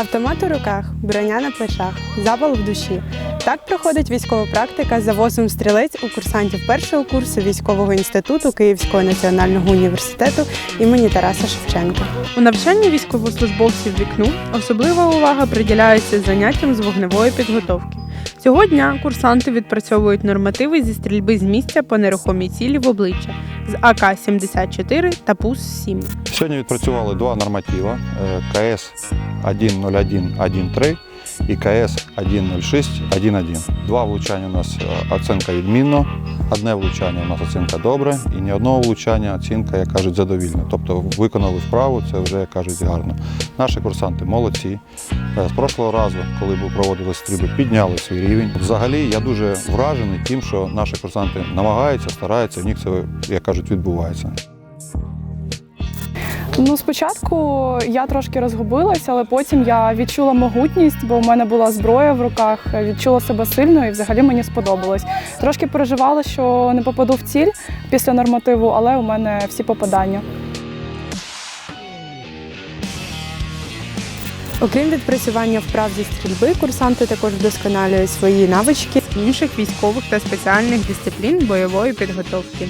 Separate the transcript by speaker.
Speaker 1: Автомат у руках, броня на плечах, запал в душі. Так проходить військова практика за восом стрілець у курсантів першого курсу військового інституту Київського національного університету імені Тараса Шевченка. У навчанні військовослужбовців вікну особлива увага приділяється заняттям з вогневої підготовки. Цього дня курсанти відпрацьовують нормативи зі стрільби з місця по нерухомій цілі в обличчя з АК-74 та ПУС-7.
Speaker 2: Сьогодні відпрацювали два норматива е, КС 10113 і КС 10611. Два влучання у нас е, оцінка відмінно, одне влучання у нас оцінка добре, і ні одного влучання оцінка, як кажуть, задовільна. Тобто виконали вправу, це вже як кажуть гарно. Наші курсанти молодці. Е, З прошлого разу, коли був проводили стрільби, підняли свій рівень. Взагалі я дуже вражений тим, що наші курсанти намагаються, стараються, в них це, як кажуть, відбувається.
Speaker 3: Ну, спочатку я трошки розгубилася, але потім я відчула могутність, бо в мене була зброя в руках, відчула себе сильно і взагалі мені сподобалось. Трошки переживала, що не попаду в ціль після нормативу, але у мене всі попадання.
Speaker 1: Окрім відпрацювання вправ зі стрільби, курсанти також вдосконалюють свої навички
Speaker 4: інших військових та спеціальних дисциплін бойової підготовки.